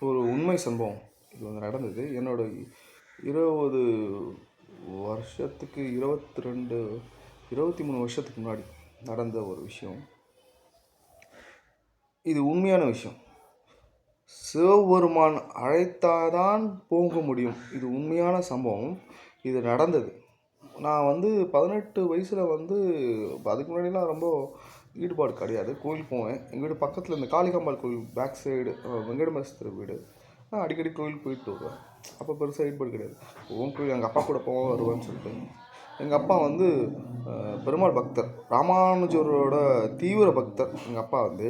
ஒரு உண்மை சம்பவம் இது வந்து நடந்தது. என்னோட இருபது வருஷத்துக்கு இருபத்தி ரெண்டு இருபத்தி மூணு வருஷத்துக்கு முன்னாடி நடந்த ஒரு விஷயம். இது உண்மையான விஷயம். சிவபெருமான் அழைத்தாதான் போக முடியும். இது உண்மையான சம்பவம். இது நடந்தது. நான் வந்து பதினெட்டு வயசில் வந்து அதுக்கு முன்னாடிலாம் ரொம்ப ஈடுபாடு கிடையாது. கோயில் போவேன். எங்கள் வீடு பக்கத்தில் இந்த காளிகாம்பாள் கோயில் பேக் சைடு வெங்கடமஸ்தர் வீடு. நான் அடிக்கடி கோயில் போயிட்டு வருவேன். அப்போ பெருசாக ஈடுபாடு கிடையாது. ஓம் கோயில் எங்கள் அப்பா கூட போவோம் வருவேன்னு சொல்லிட்டு. எங்கள் அப்பா வந்து பெருமாள் பக்தர். ராமானுஜரோட தீவிர பக்தர். எங்கள் அப்பா வந்து.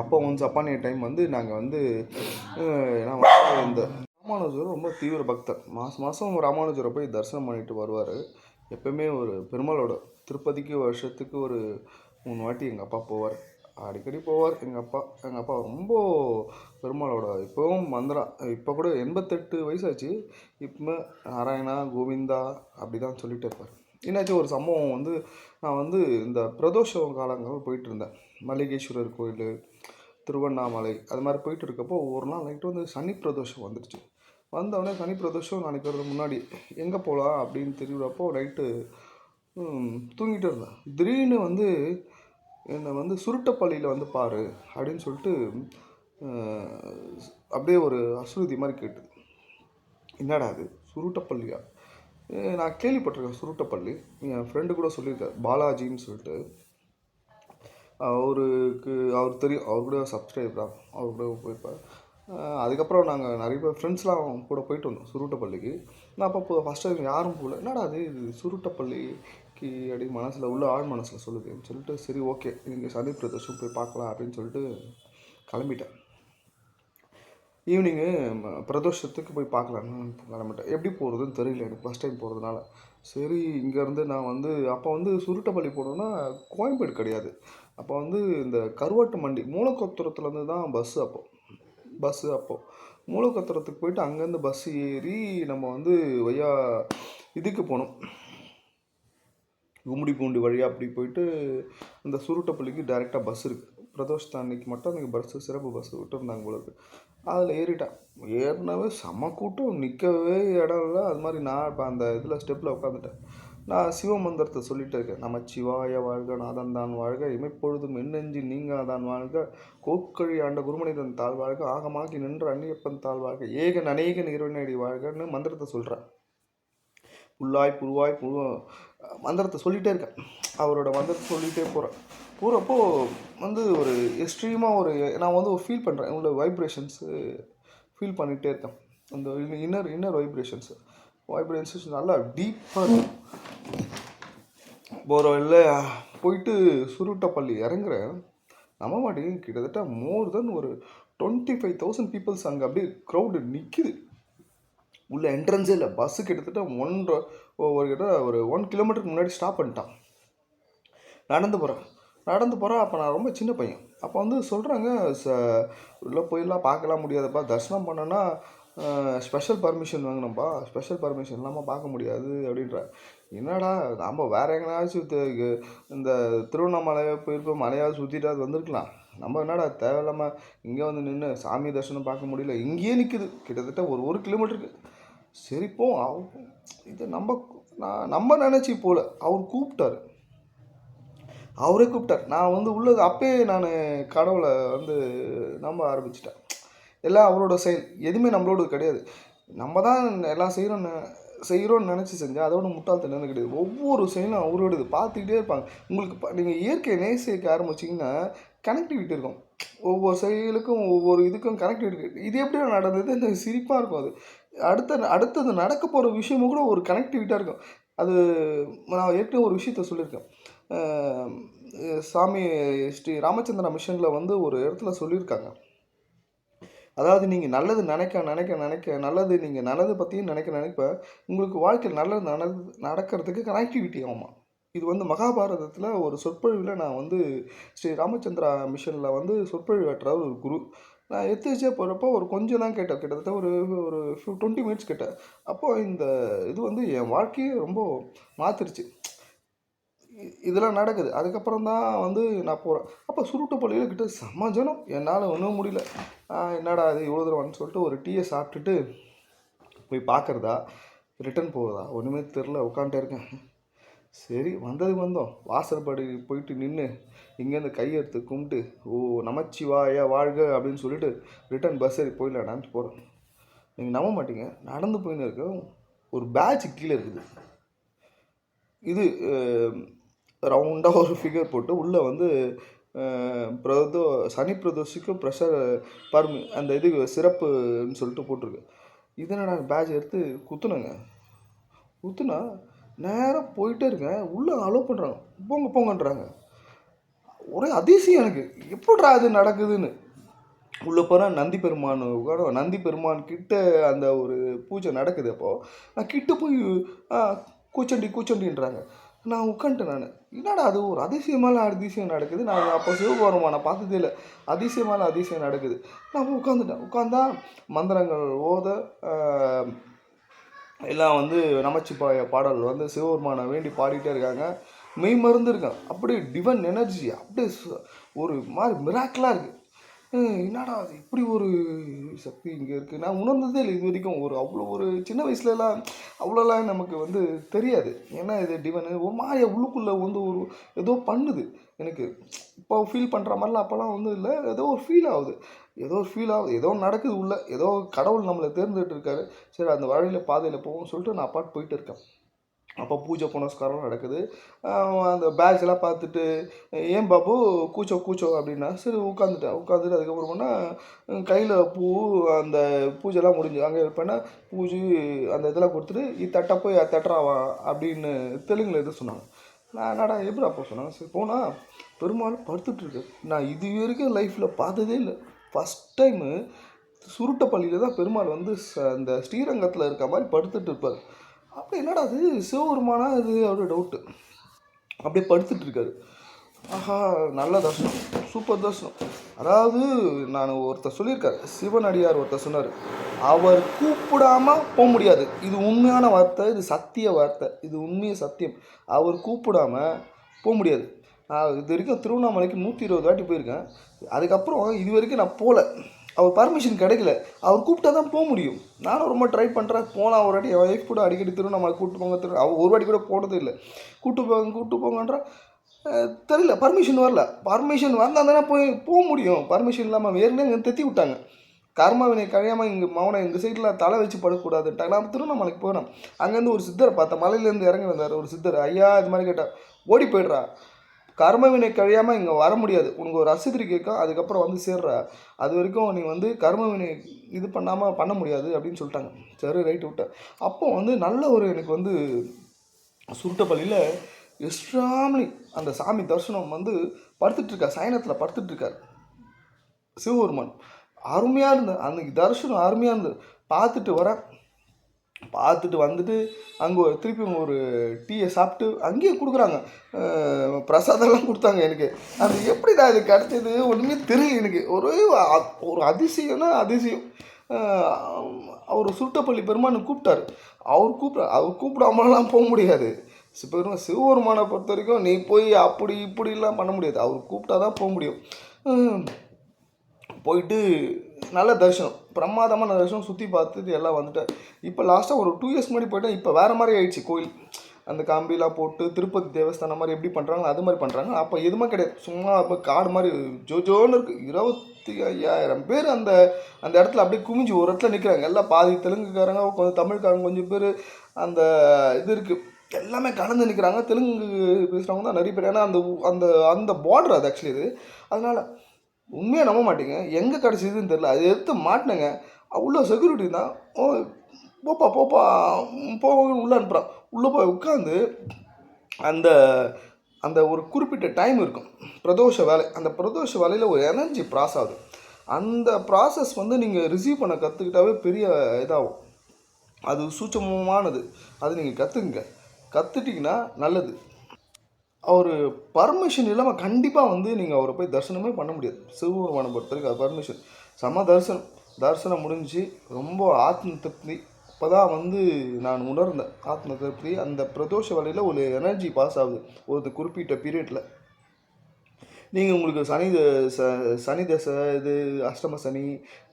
அப்போ ஒன்ஸ் அப்பானிய டைம் வந்து நாங்கள் வந்து நான் வந்து இந்த ராமானுஜர் ரொம்ப தீவிர பக்தர். மாதம் மாதம் ராமானுஜரை போய் தரிசனம் பண்ணிட்டு வருவார். எப்பயுமே ஒரு பெருமாளோட திருப்பதிக்கு வருஷத்துக்கு ஒரு மூணு வாட்டி எங்கள் அப்பா போவார். அடிக்கடி போவார். எங்கள் அப்பா எங்கள் அப்பா ரொம்ப பெருமாளோட இப்போவும் மந்திரா. இப்போ கூட எண்பத்தெட்டு வயசாச்சு. இப்போ நாராயணா கோவிந்தா அப்படி தான் சொல்லிட்டு இருப்பார். என்னாச்சும் ஒரு சம்பவம் வந்து நான் வந்து இந்த பிரதோஷ காலங்கள் போயிட்டு இருந்தேன். மல்லிகேஸ்வரர் கோயில் திருவண்ணாமலை அது மாதிரி போயிட்டு இருக்கப்போ ஒரு நாள் நைட்டு வந்து சனி பிரதோஷம் வந்துடுச்சு வந்தவொடனே சனி பிரதோஷம் நினைக்கிறது முன்னாடி எங்கே போகலாம் அப்படின்னு தெரியுறப்போ நைட்டு தூங்கிட்டு இருந்தேன். திடீர்னு வந்து என்னை வந்து சுருட்டப்பள்ளியில் வந்து பாரு அப்படின்னு சொல்லிட்டு அப்படியே ஒரு அசுருதி மாதிரி கேட்டுது. என்னடா அது சுருட்டப்பள்ளியா? நான் கேள்விப்பட்டிருக்கேன் சுருட்டப்பள்ளி. என் ஃப்ரெண்டு கூட சொல்லியிருக்கார் பாலாஜின்னு சொல்லிட்டு. அவருக்கு அவர் தெரியும் அவர் கூட சப்ஸ்கிரைப் தான் அவர் கூட போயிருப்பார். அதுக்கப்புறம் நாங்கள் நிறைய பேர் ஃப்ரெண்ட்ஸ்லாம் கூட போயிட்டு வந்தோம் சுருட்டப்பள்ளிக்கு. நான் அப்போ ஃபஸ்ட் டைம் யாரும் போகல. என்னடா அது இது சுருட்டப்பள்ளிக்கு அப்படி மனசில் உள்ள ஆழ் மனசில் சொல்லுதுன்னு சொல்லிட்டு சரி ஓகே இங்கே சந்தீப் பிரதோஷம் போய் பார்க்கலாம் அப்படின்னு சொல்லிட்டு கிளம்பிட்டேன். ஈவினிங்கு பிரதோஷத்துக்கு போய் பார்க்கலான்னு கிளம்பிட்டேன். எப்படி போகிறதுன்னு தெரியல எனக்கு ஃபஸ்ட் டைம் போகிறதுனால சரி இங்கேருந்து நான் வந்து அப்போ வந்து சுருட்டப்பள்ளி போகணுன்னா கோயம்பேடு கிடையாது. அப்போ வந்து இந்த கருவாட்டு மண்டி மூலக்கோத்துரத்துலேருந்து தான் பஸ்ஸு அப்போ. பஸ்ஸு அப்போது மூலக்கொத்தரத்துக்கு போயிட்டு அங்கேருந்து பஸ் ஏறி நம்ம வந்து வையா இதுக்கு போகணும் கும்மிடி பூண்டி வழியாக அப்படி போயிட்டு அந்த சுருட்டப்பள்ளிக்கு டைரெக்டாக பஸ் இருக்குது பிரதோஷ் அன்னைக்கு மட்டும் அன்றைக்கி பஸ்ஸு சிறப்பு பஸ் விட்டுருந்தாங்க போல அதில் ஏறிட்டேன் ஏறினவே செம கூட்டம். நிற்கவே இடம் இல்லை. அது மாதிரி நான் இப்போ அந்த இதில் ஸ்டெப்பில் உட்காந்துட்டேன் நான் சிவ மந்திரத்தை சொல்லிட்டு இருக்கேன். நம்ம சிவாய வாழ்க நாதன் தான் வாழ்க இமைப்பொழுதும் எண்ணெஞ்சி நீங்காதான் வாழ்க கோட்கழி ஆண்ட குருமனிதன் தாழ் வாழ்க ஆகமாகி நின்ற அன்னியப்பன் தாழ் வாழ்க ஏகன் அநேகன் இறைவனடி வாழ்கன்னு மந்திரத்தை சொல்கிறேன் புல்லாய் புழுவாய் புழு மந்திரத்தை சொல்லிகிட்டே இருக்கேன். அவரோட மந்திரத்தை சொல்லிகிட்டே போகிறேன் போகிறப்போ வந்து ஒரு எக்ஸ்ட்ரீமாக ஒரு நான் வந்து ஒரு ஃபீல் பண்ணுறேன் உள்ள வைப்ரேஷன்ஸு ஃபீல் பண்ணிகிட்டே இருக்கேன். அந்த இன்னர் இன்னர் வைப்ரேஷன்ஸு வைப்ரேஷன்ஸ் நல்லா டீப்பாக இருக்கும். போகிற போயிட்டு சுருட்டப்பள்ளி இறங்குறேன். நம்ம மாட்டேங்க கிட்டத்தட்ட மோர் தென் ஒரு டுவெண்ட்டி ஃபைவ் தௌசண்ட் பீப்புள்ஸ் அங்கே அப்படியே க்ரௌடு நிற்கிது உள்ள என்ட்ரன்ஸே இல்லை பஸ்ஸு கிட்டத்தட்ட ஒன்றரை ஒரு கிட்ட ஒரு ஒன் கிலோமீட்டருக்கு முன்னாடி ஸ்டாப் பண்ணிட்டான். நடந்து போகிறேன் நடந்து போகிறேன் அப்போ நான் ரொம்ப சின்ன பையன். அப்போ வந்து சொல்கிறாங்க ச உள்ளே போயெல்லாம் பார்க்கலாம் முடியாதுப்பா. தரிசனம் பண்ணனா ஸ்பெஷல் பர்மிஷன் வாங்கினோம்ப்பா ஸ்பெஷல் பர்மிஷன் இல்லாமல் பார்க்க முடியாது அப்படின்ற. என்னடா நம்ம வேறு எங்கேனாச்சும் இந்த திருவண்ணாமலையாக போயிருப்போம். மலையாவது சுற்றிட்டு அது வந்திருக்கலாம். நம்ம என்னடா தேவையில்லாமல் இங்கே வந்து நின்று சாமி தரிசனம் பார்க்க முடியல. இங்கேயே நிற்குது கிட்டத்தட்ட ஒரு ஒரு கிலோமீட்டருக்கு. சரி போ அவ- இது நம்ம நான் நம்ம நினச்சி போல. அவர் கூப்பிட்டாரு. அவரே கூப்பிட்டார். நான் வந்து உள்ளது அப்பயே நான் கடவுளை வந்து நம்ப ஆரம்பிச்சிட்டேன். எல்லாம் அவரோட செயல். எதுவுமே நம்மளோடது கிடையாது. நம்ம தான் எல்லாம் செய்கிறோம் செய்கிறோன்னு நினச்சி செஞ்சால் அதோட முட்டாள்தனம் கிடையாது. ஒவ்வொரு செயலும் அவரோடது. பார்த்துக்கிட்டே இருப்பாங்க. உங்களுக்கு நீங்கள் இயற்கையை நேசிக்க ஆரம்பிச்சிங்கன்னா கனெக்டிவிட்டி இருக்கும். ஒவ்வொரு செயலுக்கும் ஒவ்வொரு இதுக்கும் கனெக்டிவிட்டி இது எப்படி நடந்தது? எனக்கு சிரிப்பாக இருக்கும் அது. அடுத்த அடுத்தது நடக்க போகிற விஷயமும் கூட ஒரு கனெக்டிவிட்டியாக இருக்கும். அது நான் ஏற்கனவே ஒரு விஷயத்த சொல்லியிருக்கேன். சாமி ஸ்ரீ ராமச்சந்திரா மிஷனில் வந்து ஒரு இடத்துல சொல்லியிருக்காங்க. அதாவது நீங்கள் நல்லது நினைக்க நினைக்க நினைக்க நல்லது நீங்கள் நல்லது பற்றியும் நினைக்க நினைப்ப உங்களுக்கு வாழ்க்கையில் நல்லது நடந்து நடக்கிறதுக்கு கனெக்டிவிட்டி ஆகுமா? இது வந்து மகாபாரதத்தில் ஒரு சொற்பொழிவில் நான் வந்து ஸ்ரீ ராமச்சந்திரா மிஷனில் வந்து சொற்பொழிவாற்ற ஒரு குரு நான் எத்திரிச்சே போகிறப்போ ஒரு கொஞ்சம் தான் கேட்டேன். கிட்டத்தட்ட ஒரு ஒரு டுவெண்ட்டி மினிட்ஸ் கேட்டேன். அப்போது இந்த இது வந்து என் வாழ்க்கையே ரொம்ப மாற்றிருச்சு இதெல்லாம் நடக்குது. அதுக்கப்புறம் தான் வந்து நான் போகிறேன் அப்போ சுருட்டு பள்ளியில் கிட்ட செம்ம ஜனம். என்னால் ஒன்றும் முடியல. என்னடா அது இவ்வளோ தூரம்னு சொல்லிட்டு ஒரு டீயை சாப்பிட்டுட்டு போய் பார்க்குறதா? ரிட்டர்ன் போகுதா ஒன்றுமே தெரில உட்காந்துட்டே இருக்கேன். சரி வந்ததுக்கு வந்தோம். வாசற்படி போயிட்டு நின்று இங்கேருந்து கையெடுத்து கும்பிட்டு ஓ நமச்சிவாயா வாழ்க அப்படின்னு சொல்லிட்டு ரிட்டன் பஸ் ஏறி போயிடலான்னு போகிறேன் நீங்கள் நம்ப மாட்டீங்க. நடந்து போயின்னு இருக்க ஒரு பேட்ச் கீழே இருக்குது. இது ரவுண்டாக ஒரு ஃபிகர் போட்டு உள்ளே வந்து பிரதோ சனி பிரதோஷிக்கு ப்ரெஷர் பர்மி அந்த இது சிறப்புன்னு சொல்லிட்டு போட்டிருக்கு. இதனடா பேட்ச் எடுத்து குத்துனேங்க. குத்துனா நேராக போயிட்டே இருக்கேன் உள்ளே அலோவ் பண்ணுறாங்க போங்க போங்கன்றாங்க. ஒரே அதிசயம் எனக்கு. எப்படிடா அது நடக்குதுன்னு. உள்ளே போகிறேன் நந்தி பெருமான் உட்கார நந்தி பெருமான் கிட்ட அந்த ஒரு பூஜை நடக்குது அப்போது நான் கிட்ட போய் கூச்சண்டி கூச்சண்டின்றாங்க. நான் உட்காந்துட்டேன் நான். என்னடா அது? ஒரு அதிசயமான அதிசயம் நடக்குது. நான் அப்போ சிவபெருமா நான் பார்த்ததே இல்லை. அதிசயமான அதிசயம் நடக்குது. நான் போய் உட்காந்துட்டேன். உட்காந்தா மந்திரங்கள் ஓத எல்லாம் வந்து நமச்சிப்பாய பாடல் வந்து சிவபெருமானை வேண்டி பாடிட்டே இருக்காங்க. மெய் மருந்து இருக்கான் அப்படியே டிவன் எனர்ஜி அப்படியே ஒரு மாதிரி மிராக்கலாக இருக்குது என்னடா அது இப்படி ஒரு சக்தி இங்கே இருக்குது நான் உணர்ந்ததே இல்லை இது வரைக்கும். ஒரு அவ்வளோ ஒரு சின்ன வயசுலலாம் அவ்வளோலாம் நமக்கு வந்து தெரியாது. ஏன்னா இது டிவனு ஒரு மாதிரி உள்ளுக்குள்ளே வந்து ஒரு ஏதோ பண்ணுது. எனக்கு இப்போ ஃபீல் பண்ணுற மாதிரிலாம் அப்போல்லாம் வந்து இல்லை. ஏதோ ஒரு ஃபீல் ஆகுது. ஏதோ ஒரு ஃபீல் ஆகுது. ஏதோ நடக்குது உள்ள. ஏதோ கடவுள் நம்மளை தேர்ந்துகிட்டு இருக்காரு. சரி அந்த வழியில் பாதையில் போவோம்னு சொல்லிட்டு நான் பாட்டு போயிட்டு இருக்கேன். அப்போ பூஜை புனஸ்காரம் நடக்குது. அந்த பேட்ச் எல்லாம் பார்த்துட்டு ஏன் பாபு கூச்சோ கூச்சோ அப்படின்னா சரி உட்காந்துட்டேன் உட்காந்துட்டு அதுக்கப்புறமா கையில் பூ அந்த பூஜைலாம் முடிஞ்சு அங்கே இருப்பேன்னா பூஜை அந்த இதெல்லாம் கொடுத்துட்டு இத்தட்டா போய் தட்டுறாவா அப்படின்னு தெலுங்கில் எது சொன்னாங்க. நான் என்னடா எப்படி அப்போ சொன்னாங்க? சரி போனால் பெருமாள் படுத்துட்டு இருக்கு. நான் இது வரைக்கும் லைஃப்பில் பார்த்ததே இல்லை. ஃபஸ்ட் டைமு சுருட்டப்பள்ளியில் தான் பெருமாள் வந்து ச- அந்த ஸ்ரீரங்கத்தில் இருக்க மாதிரி படுத்துட்டு இருப்பார். அப்படி என்னடா அது சிவபெருமானா அது அவரு டவுட்டு அப்படியே படுத்துட்டு இருக்காரு. ஆஹா நல்ல தர்சனம். சூப்பர் தர்சனம். அதாவது நான் ஒருத்தர் சொல்லியிருக்காரு. சிவனடியார் ஒருத்தர் சொன்னார். அவர் கூப்பிடாம போக முடியாது. இது உண்மையான வார்த்தை இது சத்திய வார்த்தை. இது உண்மைய சத்தியம். அவர் கூப்பிடாம போக முடியாது. நான் இது வரைக்கும் திருவண்ணாமலைக்கு நூற்றி இருபது வாட்டி போயிருக்கேன். அதுக்கப்புறம் இது வரைக்கும் நான் போகல அவர் பர்மிஷன் கிடைக்கல. அவர் கூப்பிட்டா தான் போக முடியும். நானும் ரொம்ப ட்ரை பண்ணுறேன் போனால் ஒரு வாட்டி. என் ஒய்ஃப் கூட அடிக்கடி திருவண்ணாமலை கூப்பிட்டு போங்க. திரு அவள் ஒரு வாட்டி கூட போனதே இல்லை. கூப்பிட்டு போங்க கூப்பிட்டு போங்கன்றா தெரியல. பர்மிஷன் வரல. பர்மிஷன் வந்தால் தானே போய் போக முடியும். பர்மிஷன் இல்லாமல் ஏற்கனவே இங்கே தெத்தி விட்டாங்க. கர்மாவினை கழியாமல் இங்கே மௌனை எங்கள் சைடில் தலை வச்சு படக்கூடாதுன்ட்டாங்க நான் திருவண்ணாமலைக்கு போனேன் அங்கேருந்து ஒரு சித்தரை பார்த்தேன் மலையிலேருந்து இறங்கி வந்தார் ஒரு சித்தர். ஐயா இது மாதிரி கேட்டால் ஓடி போய்ட்றா. கர்மவினை கழியாமல் இங்கே வர முடியாது. உனக்கு ஒரு அசுத்திரி கேட்கும் அதுக்கப்புறம் வந்து சேர்ற. அது வரைக்கும் நீ வந்து கர்மவினை இது பண்ணாமல் பண்ண முடியாது அப்படின்னு சொல்லிட்டாங்க. சரி ரைட்டு விட்டேன் அப்போ வந்து நல்ல ஒரு எனக்கு வந்து சுருட்டப்பள்ளியில் எஸ்ட்ராம்லி அந்த சாமி தரிசனம் வந்து படுத்துட்ருக்கார் சயனத்தில் படுத்துட்ருக்கார் சிவபெருமான். அருமையாக இருந்தது. அன்றைக்கி தரிசனம் அருமையாக இருந்தது. பார்த்துட்டு வரேன். பார்த்துட்டு வந்துட்டு அங்கே ஒரு திருப்பி ஒரு டீயை சாப்பிட்டு அங்கேயே கொடுக்குறாங்க. பிரசாதம்லாம் கொடுத்தாங்க எனக்கு. அது எப்படிடா இது கிடச்சது? ஒன்றுமே தெரியல எனக்கு. ஒரே ஒரு அதிசயம்னா அதிசயம். அவர் சுருட்டப்பள்ளி பெருமான் கூப்பிட்டாரு. அவர் கூப்பிட அவர் கூப்பிடாமலாம் போக முடியாது. பெருமா சிவபெருமானை பொறுத்த வரைக்கும் நீ போய் அப்படி இப்படிலாம் பண்ண முடியாது. அவர் கூப்பிட்டா தான் போக முடியும். போயிட்டு நல்ல தரிசனம் பிரமாதமான தரிசனம் சுற்றி பார்த்துட்டு எல்லாம் வந்துட்டேன் இப்போ லாஸ்ட்டாக ஒரு டூ இயர்ஸ் முன்னாடி போயிட்டேன் இப்போ வேறு மாதிரி ஆயிடுச்சு. கோயில் அந்த காம்பிலாம் போட்டு திருப்பதி தேவஸ்தானம் மாதிரி எப்படி பண்ணுறாங்களோ அது மாதிரி பண்ணுறாங்க அப்போ எதுவுமே கிடையாது. சும்மா அப்போ காடு மாதிரி ஜோஜோன்னு இருக்குது இருபத்தி ஐயாயிரம் பேர் அந்த அந்த இடத்துல அப்படியே குமிஞ்சு ஒரு இடத்துல நிற்கிறாங்க எல்லாம் பாதி தெலுங்குக்காரங்க கொஞ்சம் தமிழ்காரங்க கொஞ்சம் பேர் அந்த இது இருக்குது எல்லாமே கலந்து நிற்கிறாங்க தெலுங்கு பேசுகிறவங்க தான் நிறைய பேர். ஏன்னா அந்த அந்த அந்த பார்டர் அது ஆக்சுவலி இது. அதனால் உண்மையாக நம்ப மாட்டீங்க. எங்கே கிடச்சிதுன்னு தெரில அது எடுத்து மாட்டினேங்க. உள்ளே செக்யூரிட்டி தான். ஓ போப்பா போப்பா ம், உள்ளே அனுப்புகிறான் உள்ளே போய் உட்காந்து அந்த அந்த ஒரு குறிப்பிட்ட டைம் இருக்கும். பிரதோஷ வேலை. அந்த பிரதோஷ வேலையில் ஒரு எனர்ஜி ப்ராஸ் ஆகுது. அந்த ப்ராசஸ் வந்து நீங்கள் ரிசீவ் பண்ண கற்றுக்கிட்டாவே பெரிய இதாகும். அது சூட்சமமானது. அது நீங்கள் கற்றுக்குங்க கற்றுட்டிங்கன்னா நல்லது. அவர் பர்மிஷன் இல்லாமல் கண்டிப்பாக வந்து நீங்கள் அவரை போய் தரிசனமே பண்ண முடியாது. சிவபெருமானை பொறுத்த வரைக்கும் அது பர்மிஷன் செம தரிசனம். தரிசனம் முடிஞ்சு ரொம்ப ஆத்ம திருப்தி. அப்போ தான் வந்து நான் உணர்ந்தேன். ஆத்ம திருப்தி. அந்த பிரதோஷ வலையில் ஒரு எனர்ஜி பாஸ் ஆகுது. ஒரு குறிப்பிட்ட பீரியடில் நீங்கள் உங்களுக்கு சனி ச சனி தசை இது அஷ்டம சனி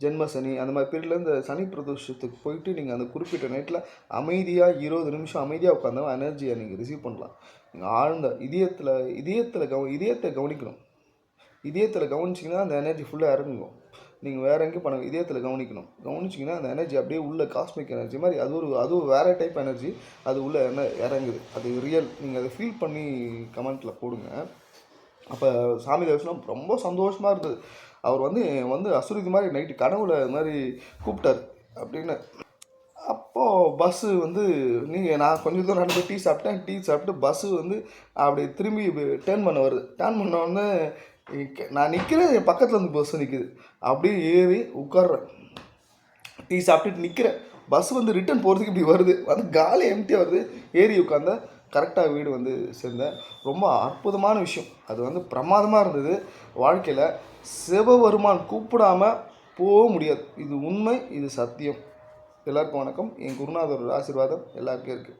ஜென்ம சனி அந்த மாதிரி பீரியடில் இந்த சனி பிரதோஷத்துக்கு போயிட்டு நீங்கள் அந்த குறிப்பிட்ட நைட்டில் அமைதியாக இருபது நிமிஷம் அமைதியாக உட்காந்தா எனர்ஜியை நீங்கள் ரிசீவ் பண்ணலாம். நீங்கள் ஆழ்ந்த இதயத்தில் இதயத்தில் கவ இதயத்தை கவனிக்கணும். இதயத்தில் கவனிச்சிங்கன்னா அந்த எனர்ஜி ஃபுல்லாக இறங்குவோம் நீங்கள் வேறு எங்கேயும் பண்ண இதயத்தில் கவனிக்கணும். கவனிச்சிங்கன்னா அந்த எனர்ஜி அப்படியே உள்ள காஸ்மிக் எனர்ஜி மாதிரி அது ஒரு அது வேறு டைப் எனர்ஜி அது உள்ள என்ன இறங்குது. அது ரியல் நீங்கள் அதை ஃபீல் பண்ணி கமெண்ட்டில் போடுங்க. அப்போ சாமி தரிசனம் ரொம்ப சந்தோஷமாக இருந்தது. அவர் வந்து வந்து அசுரதி மாதிரி நைட்டு கனவுல இது மாதிரி கூப்பிட்டாரு அப்படின்னு. அப்போது பஸ்ஸு வந்து நீங்கள் நான் கொஞ்சம் தூரம் நடந்து டீ சாப்பிட்டேன். டீ சாப்பிட்டு பஸ்ஸு வந்து அப்படி திரும்பி டேர்ன் பண்ண வருது. டேர்ன் பண்ண உடனே நான் நிற்கிறேன் என் பக்கத்தில் வந்து பஸ்ஸு நிற்குது அப்படியே ஏறி உட்காடுறேன் டீ சாப்பிட்டுட்டு நிற்கிறேன் பஸ் வந்து ரிட்டர்ன் போகிறதுக்கு இப்படி வருது. வந்து காலி எம்டி வருது. ஏறி உட்காந்தா கரெக்டாக வீடு வந்து சேர்ந்தேன் ரொம்ப அற்புதமான விஷயம். அது வந்து பிரமாதமாக இருந்தது. வாழ்க்கையில் சிவபெருமான் கூப்பிடாம போக முடியாது. இது உண்மை இது சத்தியம். எல்லாருக்கும் வணக்கம். என் குருநாதரோட ஆசீர்வாதம் எல்லாருக்கும் இருக்குது